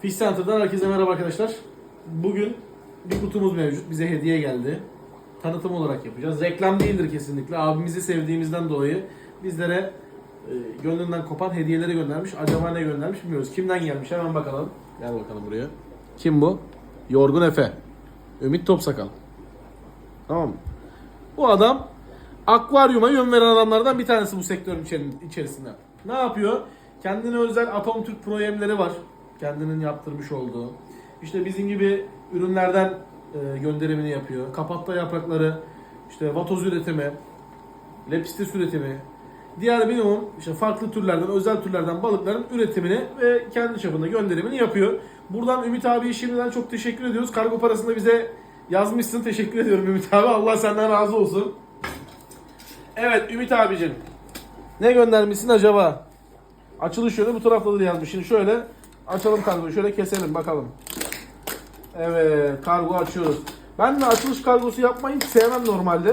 Fish Center'dan herkese merhaba arkadaşlar. Bugün bir kutumuz mevcut. Bize hediye geldi. Tanıtım olarak yapacağız. Reklam değildir kesinlikle. Abimizi sevdiğimizden dolayı bizlere e, gönlünden kopan hediyeleri göndermiş. Acaba ne göndermiş bilmiyoruz. Kimden gelmiş hemen bakalım. Gel bakalım buraya. Kim bu? Yorgun Efe. Ümit Topsakal. Tamam mı? Bu adam akvaryuma yön veren adamlardan bir tanesi bu sektörün içeri- içerisinde. Ne yapıyor? Kendine özel Atom Türk Pro yemleri var. Kendinin yaptırmış olduğu. İşte bizim gibi ürünlerden e, gönderimini yapıyor. Kapatta yaprakları, işte vatoz üretimi, lepistis üretimi, diğer minimum işte farklı türlerden, özel türlerden balıkların üretimini ve kendi çapında gönderimini yapıyor. Buradan Ümit abiye şimdiden çok teşekkür ediyoruz. Kargo parasını da bize yazmışsın. Teşekkür ediyorum Ümit abi. Allah senden razı olsun. Evet Ümit abicim. Ne göndermişsin acaba? Açılış yönü bu taraftadır yazmış. Şimdi şöyle açalım kargoyu. Şöyle keselim bakalım. Evet kargo açıyoruz. Ben de açılış kargosu yapmayı sevmem normalde.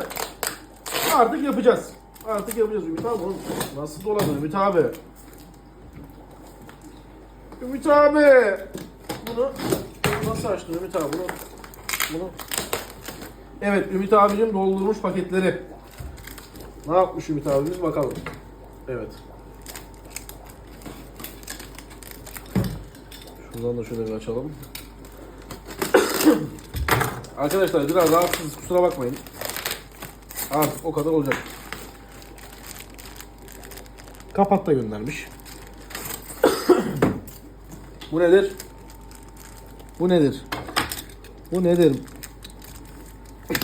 Artık yapacağız. Artık yapacağız Ümit abi. Nasıl doladın Ümit abi? Ümit abi. Bunu nasıl açtın Ümit abi? Bunu, bunu. Evet Ümit abicim doldurmuş paketleri. Ne yapmış Ümit abimiz bakalım. Evet. Şuradan da şöyle bir açalım. Arkadaşlar biraz rahatsız kusura bakmayın. Artık o kadar olacak. Kapat da göndermiş. Bu nedir? Bu nedir? Bu nedir?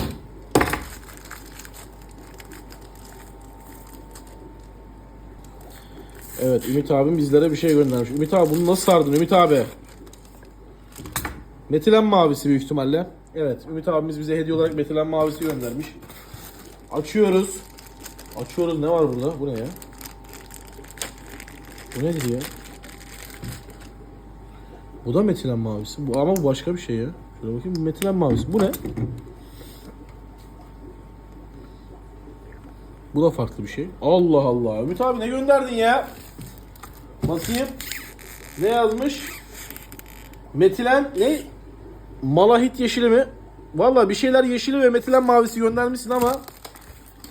Evet Ümit abim bizlere bir şey göndermiş. Ümit abi bunu nasıl sardın Ümit abi? Metilen mavisi büyük ihtimalle. Evet Ümit abimiz bize hediye olarak metilen mavisi göndermiş. Açıyoruz. Açıyoruz ne var burada? Bu ne ya? Bu nedir ya? Bu da metilen mavisi. Bu ama bu başka bir şey ya. Şöyle bakayım metilen mavisi. Bu ne? Bu da farklı bir şey. Allah Allah. Ümit abi ne gönderdin ya? Bakayım. Ne yazmış? Metilen ne? Malahit yeşili mi? Valla bir şeyler yeşili ve metilen mavisi göndermişsin ama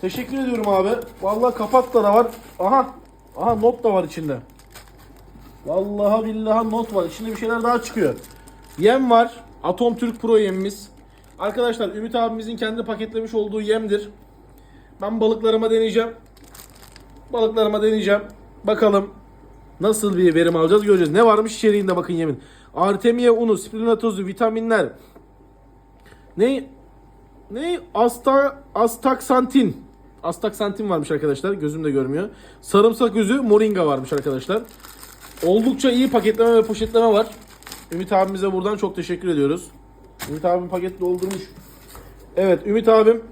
teşekkür ediyorum abi. Valla kapat da var. Aha. Aha not da var içinde. Vallahi billahi not var. İçinde bir şeyler daha çıkıyor. Yem var. Atom Türk Pro yemimiz. Arkadaşlar Ümit abimizin kendi paketlemiş olduğu yemdir. Ben balıklarıma deneyeceğim. Balıklarıma deneyeceğim. Bakalım nasıl bir verim alacağız göreceğiz. Ne varmış içeriğinde bakın yemin. Artemia unu, spirulina vitaminler. Ne? Ne? Asta, astaksantin. Astaksantin varmış arkadaşlar. Gözüm de görmüyor. Sarımsak özü, moringa varmış arkadaşlar. Oldukça iyi paketleme ve poşetleme var. Ümit abimize buradan çok teşekkür ediyoruz. Ümit abim paket doldurmuş. Evet Ümit abim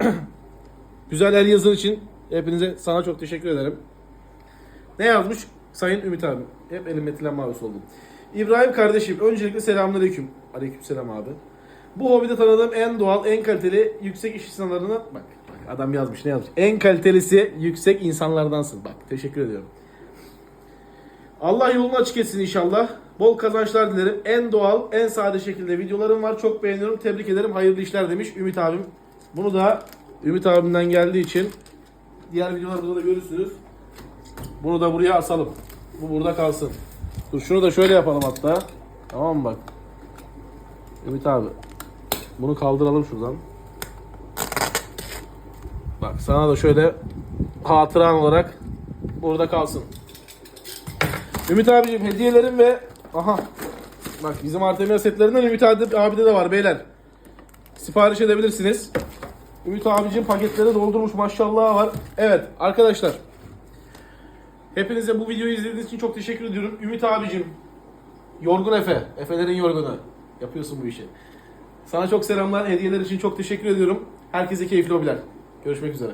güzel el yazın için hepinize sana çok teşekkür ederim. Ne yazmış Sayın Ümit abim? Hep elim metilen mavisi oldu. İbrahim kardeşim öncelikle selamünaleyküm. Aleykümselam abi. Bu hobide tanıdığım en doğal, en kaliteli, yüksek iş insanlarından... Bak, bak adam yazmış ne yazmış? En kalitelisi yüksek insanlardansın. Bak teşekkür ediyorum. Allah yolunu açık etsin inşallah. Bol kazançlar dilerim. En doğal, en sade şekilde videolarım var. Çok beğeniyorum. Tebrik ederim. Hayırlı işler demiş Ümit abim. Bunu da Ümit abimden geldiği için diğer videolarda da görürsünüz. Bunu da buraya asalım. Bu burada kalsın. Dur şunu da şöyle yapalım hatta. Tamam mı bak. Ümit abi. Bunu kaldıralım şuradan. Bak sana da şöyle hatıran olarak burada kalsın. Ümit abicim hediyelerim ve aha bak bizim Artemia setlerinden Ümit abi, abide de var beyler. Sipariş edebilirsiniz. Ümit abicim paketleri doldurmuş maşallah var. Evet arkadaşlar. Hepinize bu videoyu izlediğiniz için çok teşekkür ediyorum. Ümit abicim. Yorgun Efe. Efelerin yorgunu. Yapıyorsun bu işi. Sana çok selamlar. Hediyeler için çok teşekkür ediyorum. Herkese keyifli hobiler. Görüşmek üzere.